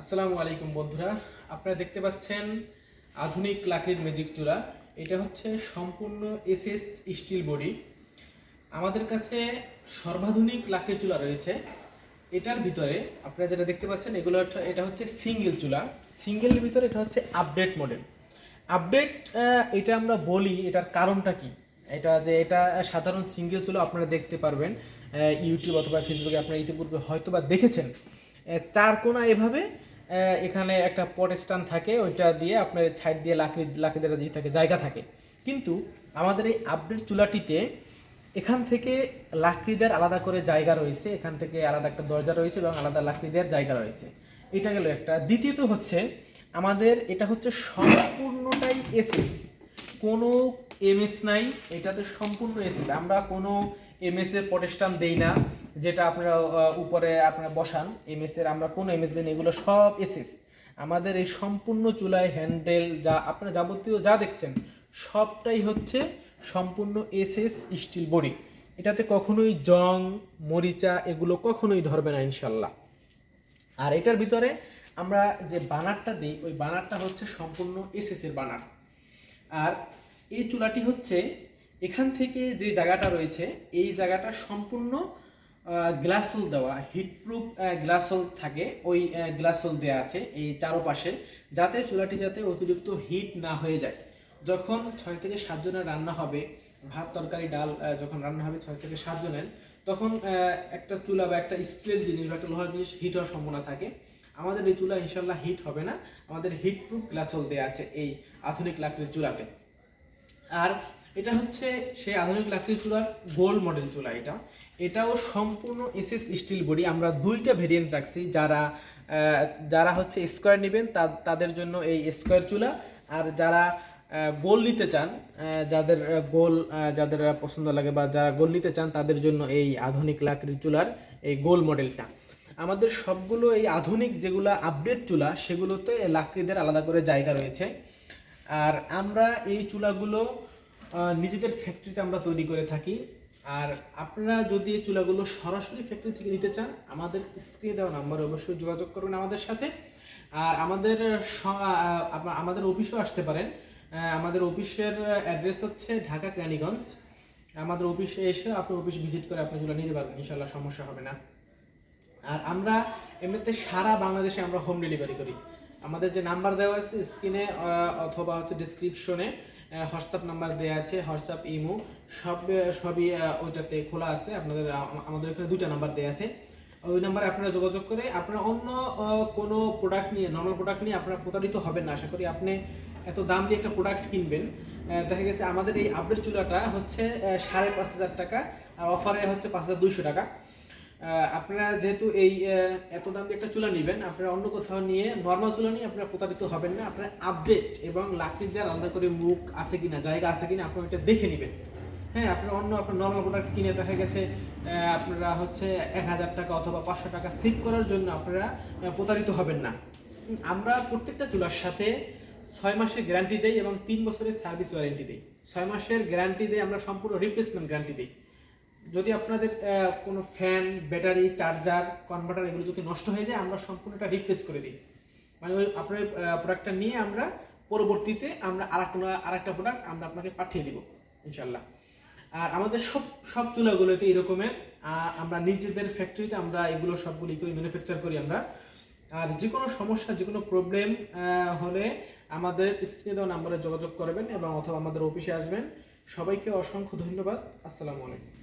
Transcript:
আসসালামু আলাইকুম বন্ধুরা। আপনারা দেখতে পাচ্ছেন আধুনিক লাকড়ির ম্যাজিক চূড়া। এটা হচ্ছে সম্পূর্ণ এসএস স্টিল বডি। আমাদের কাছে সর্বাধুনিক লাকড়ির চুলা রয়েছে। এটার ভিতরে আপনারা যেটা দেখতে পাচ্ছেন, এগুলো এটা হচ্ছে সিঙ্গেল চুলা সিঙ্গেলের ভিতরে এটা হচ্ছে আপডেট মডেল। আপডেট এটা আমরা বলি, এটার কারণটা কি? এটা যে এটা সাধারণ সিঙ্গেল চুলা আপনারা দেখতে পারবেন ইউটিউব অথবা ফেসবুকে আপনারা ইতিপূর্বে হয়তো বা দেখেছেন চার কোনা এভাবে এখানে একটা পট স্ট্যান্ড থাকে, ওইটা দিয়ে আপনার ছাইড দিয়ে লাকড়ি লাকড়ি দ্বারা দিয়ে থাকে, জায়গা থাকে। কিন্তু আমাদের এই আপডেট চুলাটিতে এখান থেকে লাকড়িদের আলাদা করে জায়গা রয়েছে, এখান থেকে আলাদা একটা দরজা রয়েছে এবং আলাদা লাকড়িদের জায়গা রয়েছে। এটা গেল একটা। দ্বিতীয়ত হচ্ছে, আমাদের এটা হচ্ছে সম্পূর্ণটাই এসএস কোনো এমএস নাই, এটাতে সম্পূর্ণ এসএস আমরা কোনো এমএস এর প্রতিষ্ঠান দেই না, যেটা আপনারা উপরে আপনারা বসান এমএস এর আমরা কোনো এমএস দেই না, এগুলো সব এসএস আমাদের এই সম্পূর্ণ চুলায় হ্যান্ডেল যা, আপনারা যাবতীয় যা দেখছেন, সবটাই হচ্ছে সম্পূর্ণ এসএস স্টিল বডি এটাতে কখনোই জং, মরিচা এগুলো কখনোই ধরবে না, ইনশাল্লাহ। আর এটার ভিতরে আমরা যে বানারটা দিই, ওই বানারটা হচ্ছে সম্পূর্ণ এসএস এর বানার। আর এই চুলাটি হচ্ছে এখান থেকে যে জায়গাটা রয়েছে, এই জায়গাটা সম্পূর্ণ গ্লাস হোল দেওয়া হিটপ্রুফ গ্লাস হোল থাকে। ওই গ্লাস হোল দেওয়া আছে এই চারোপাশে, যাতে চুলাটি যাতে অতিরিক্ত হিট না হয়ে যায়। যখন ছয় থেকে সাতজনের রান্না হবে, ভাত, তরকারি, ডাল যখন রান্না হবে ছয় থেকে সাতজনের তখন একটা চুলা বা একটা স্টিলের জিনিস বা একটা লোহার জিনিস হিট হওয়ার সম্ভাবনা থাকে। আমাদের এই চুলা ইনশাল্লাহ হিট হবে না। আমাদের হিট প্রুফ গ্লাস হোল দেওয়া আছে এই আধুনিক লাকড়ির চুলাতে আর এটা হচ্ছে সেই আধুনিক লাকড়ির চুলার গোল্ড মডেল চুলা এটা। এটাও সম্পূর্ণ এসএস স্টিল বডি আমরা দুইটা ভেরিয়েন্ট রাখছি। যারা যারা হচ্ছে স্কোয়ার নেবেন তাদের জন্য এই স্কোয়ার চুলা আর যারা গোল নিতে চান যাদের গোল যাদের পছন্দ লাগে বা যারা গোল নিতে চান, তাদের জন্য এই আধুনিক লাকড়ির চুলার এই গোল মডেলটা আমাদের সবগুলো এই আধুনিক যেগুলো আপডেট চুলা, সেগুলোতে লাকড়িদের আলাদা করে জায়গা রয়েছে। আর আমরা এই চুলাগুলো নিজেদের ফ্যাক্টরিতে আমরা তৈরি করে থাকি। আর আপনারা যদি এই চুলাগুলো সরাসরি ফ্যাক্টরি থেকে নিতে চান, আমাদের স্ক্রিনে দেওয়া নাম্বারে অবশ্যই যোগাযোগ করবেন আমাদের সাথে। আর আমাদের আমাদের অফিসেও আসতে পারেন। আমাদের অফিসের অ্যাড্রেস হচ্ছে ঢাকা কেরানীগঞ্জ। আমাদের অফিসে এসে আপনি অফিস ভিজিট করে আপনি চুলা নিতে পারবেন ইনশাল্লাহ সমস্যা হবে না। আর আমরা এমনিতে সারা বাংলাদেশে আমরা হোম ডেলিভারি করি। আমাদের যে নাম্বার দেওয়া আছে স্ক্রিনে অথবা হচ্ছে ডিসক্রিপশনে হোয়াটসঅ্যাপ নাম্বার দেওয়া আছে হোয়াটসঅ্যাপ ইমো সব, সবই ওইটাতে খোলা আছে। আপনাদের আমাদের এখানে দুইটা নাম্বার দেওয়া আছে। ওই নাম্বারে আপনারা যোগাযোগ করে আপনারা অন্য কোনো প্রোডাক্ট নিয়ে নর্মাল প্রোডাক্ট নিয়ে আপনারা প্রতারিত হবেন না। আশা করি আপনি এত দাম দিয়ে একটা প্রোডাক্ট কিনবেন। দেখা গেছে আমাদের এই আপডেট চুলাটা হচ্ছে সাড়ে পাঁচ হাজার টাকা, আর অফারে হচ্ছে পাঁচ হাজার দুইশো টাকা। আপনারা যেহেতু এই এত দাম দিয়ে একটা চুলা নেবেন, আপনারা অন্য কোথাও নিয়ে নর্মাল চুলা নিয়ে আপনারা প্রতারিত হবেন না। আপনারা আপডেট এবং লাকড়ি দিয়ে আলাদা করে মুখ আছে কিনা, জায়গা আছে কিনা, আপনারা এটা দেখে নেবেন। হ্যাঁ আপনারা অন্য আপনার নর্মাল প্রোডাক্ট কিনে দেখা গেছে আপনারা হচ্ছে এক হাজার টাকা অথবা পাঁচশো টাকা সেভ করার জন্য আপনারা প্রতারিত হবেন না। আমরা প্রত্যেকটা চুলার সাথে ছয় মাসের গ্যারান্টি দেই এবং তিন বছরের সার্ভিস ওয়ারেন্টি দিই। ছয় মাসের গ্যারান্টি দিয়ে আমরা সম্পূর্ণ রিপ্লেসমেন্ট গ্যারান্টি দিই। যদি আপনাদের কোনো ফ্যান ব্যাটারি চার্জার কনভার্টার এগুলো যদি নষ্ট হয়ে যায়, আমরা সম্পূর্ণটা রিপ্লেস করে দিই। মানে ওই আপনার প্রোডাক্টটা নিয়ে আমরা পরবর্তীতে আমরা আর কোনো আর একটা প্রোডাক্ট আমরা আপনাকে পাঠিয়ে দিব ইনশাল্লাহ আর আমাদের সব সব চুলাগুলোতে এরকমের আমরা নিজেদের ফ্যাক্টরিতে আমরা এগুলো সবগুলি ম্যানুফ্যাকচার করি আমরা। আর যে কোনো সমস্যা যে কোনো প্রবলেম হলে আমাদের স্ক্রিনে দেওয়া নাম্বারে যোগাযোগ করবেন এবং অথবা আমাদের অফিসে আসবেন। সবাইকে অসংখ্য ধন্যবাদ। আসসালামু আলাইকুম।